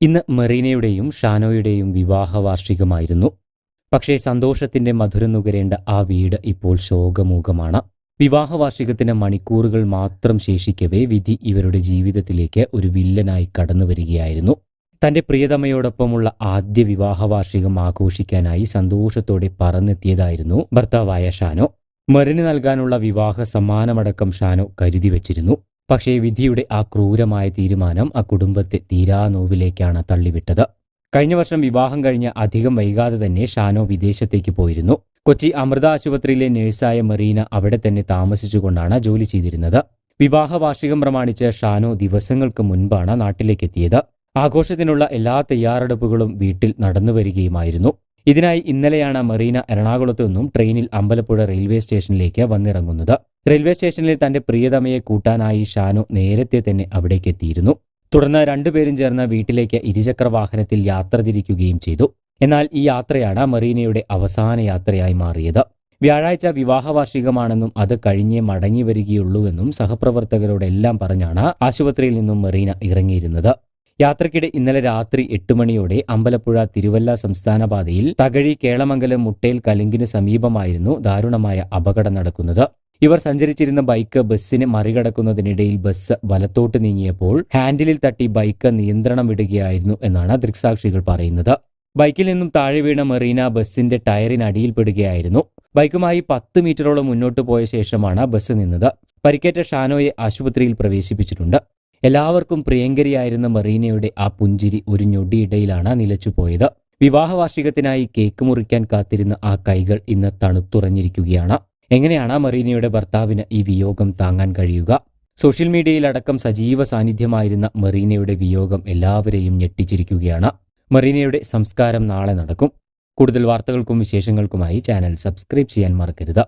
ഇന്ന് മെറീനയുടെയും ഷാനോയുടെയും വിവാഹ വാർഷികമായിരുന്നു പക്ഷേ സന്തോഷത്തിന്റെ മധുരം നുകരേണ്ട ആ വീട് ഇപ്പോൾ ശോകമൂകമാണ്. വിവാഹ വാർഷികത്തിന് മണിക്കൂറുകൾ മാത്രം ശേഷിക്കവേ വിധി ഇവരുടെ ജീവിതത്തിലേക്ക് ഒരു വില്ലനായി കടന്നു വരികയായിരുന്നു. തന്റെ പ്രിയതമയോടൊപ്പമുള്ള ആദ്യ വിവാഹ വാർഷികം ആഘോഷിക്കാനായി സന്തോഷത്തോടെ പറന്നെത്തിയതായിരുന്നു ഭർത്താവായ ഷാനോ. മെറിന് നൽകാനുള്ള വിവാഹ സമ്മാനമടക്കം ഷാനോ കരുതി വച്ചിരുന്നു. പക്ഷേ വിധിയുടെ ആ ക്രൂരമായ തീരുമാനം ആ കുടുംബത്തെ തീരാ നോവിലേക്കാണ് തള്ളിവിട്ടത്. കഴിഞ്ഞ വർഷം വിവാഹം കഴിഞ്ഞ് അധികം വൈകാതെ തന്നെ ഷാനോ വിദേശത്തേക്ക് പോയിരുന്നു. കൊച്ചി അമൃത ആശുപത്രിയിലെ നഴ്സായ മെറീന അവിടെ തന്നെ താമസിച്ചുകൊണ്ടാണ് ജോലി ചെയ്തിരുന്നത്. വിവാഹ വാർഷികം പ്രമാണിച്ച് ഷാനോ ദിവസങ്ങൾക്ക് മുൻപാണ് നാട്ടിലേക്ക് എത്തിയത് ആഘോഷത്തിനുള്ള എല്ലാ തയ്യാറെടുപ്പുകളും വീട്ടിൽ നടന്നു വരികയുമായിരുന്നു. ഇതിനായി ഇന്നലെയാണ് മെറീന എറണാകുളത്തു നിന്നും ട്രെയിനിൽ അമ്പലപ്പുഴ റെയിൽവേ സ്റ്റേഷനിലേക്ക് വന്നിറങ്ങുന്നത്. റെയിൽവേ സ്റ്റേഷനിൽ തന്റെ പ്രിയതമയെ കൂട്ടാനായി ഷാനു നേരത്തെ തന്നെ അവിടേക്ക് എത്തിയിരുന്നു. തുടർന്ന് രണ്ടുപേരും ചേർന്ന് വീട്ടിലേക്ക് ഇരുചക്ര വാഹനത്തിൽ യാത്ര തിരിക്കുകയും ചെയ്തു. എന്നാൽ ഈ യാത്രയാണ് മറീനയുടെ അവസാന യാത്രയായി മാറിയത്. വ്യാഴാഴ്ച വിവാഹ വാർഷികമാണെന്നും അത് കഴിഞ്ഞേ മടങ്ങി വരികയുള്ളൂവെന്നും സഹപ്രവർത്തകരോടെല്ലാം പറഞ്ഞാണ് ആശുപത്രിയിൽ നിന്നും മെറീന ഇറങ്ങിയിരുന്നത്. യാത്രക്കിടെ ഇന്നലെ രാത്രി എട്ട് മണിയോടെ അമ്പലപ്പുഴ തിരുവല്ല സംസ്ഥാന പാതയിൽ തകഴി കേളമംഗലം മുട്ടേൽ കലുങ്കിന് സമീപമായിരുന്നു ദാരുണമായ അപകടം നടക്കുന്നത്. ഇവർ സഞ്ചരിച്ചിരുന്ന ബൈക്ക് ബസ്സിനെ മറികടക്കുന്നതിനിടയിൽ ബസ് വലത്തോട്ട് നീങ്ങിയപ്പോൾ ഹാൻഡിലിൽ തട്ടി ബൈക്ക് നിയന്ത്രണം വിടുകയായിരുന്നു എന്നാണ് ദൃക്സാക്ഷികൾ പറയുന്നത്. ബൈക്കിൽ നിന്നും താഴെ വീണ മെറീന ബസ്സിന്റെ ടയറിനടിയിൽപ്പെടുകയായിരുന്നു ബൈക്കുമായി പത്ത് മീറ്ററോളം മുന്നോട്ട് പോയ ശേഷമാണ് ബസ് നിന്നത്. പരിക്കേറ്റ ഷാനോയെ ആശുപത്രിയിൽ പ്രവേശിപ്പിച്ചിട്ടുണ്ട്. എല്ലാവർക്കും പ്രിയങ്കരിയായിരുന്ന മെറീനയുടെ ആ പുഞ്ചിരി ഒരു ഞൊടിയിടയിലാണ് നിലച്ചുപോയത് വിവാഹവാർഷികത്തിനായി കേക്ക് മുറിക്കാൻ കാത്തിരുന്ന ആ കൈകൾ ഇന്ന് തണുത്തുറഞ്ഞിരിക്കുകയാണ്. എങ്ങനെയാണ് മെറീനയുടെ ഭർത്താവിന് ഈ വിയോഗം താങ്ങാൻ കഴിയുക? സോഷ്യൽ മീഡിയയിലടക്കം സജീവ സാന്നിധ്യമായിരുന്ന മെറീനയുടെ വിയോഗം എല്ലാവരെയും ഞെട്ടിച്ചിരിക്കുകയാണ്. മെറീനയുടെ സംസ്കാരം നാളെ നടക്കും. കൂടുതൽ വാർത്തകൾക്കും വിശേഷങ്ങൾക്കുമായി ചാനൽ സബ്സ്ക്രൈബ് ചെയ്യാൻ മറക്കരുത്.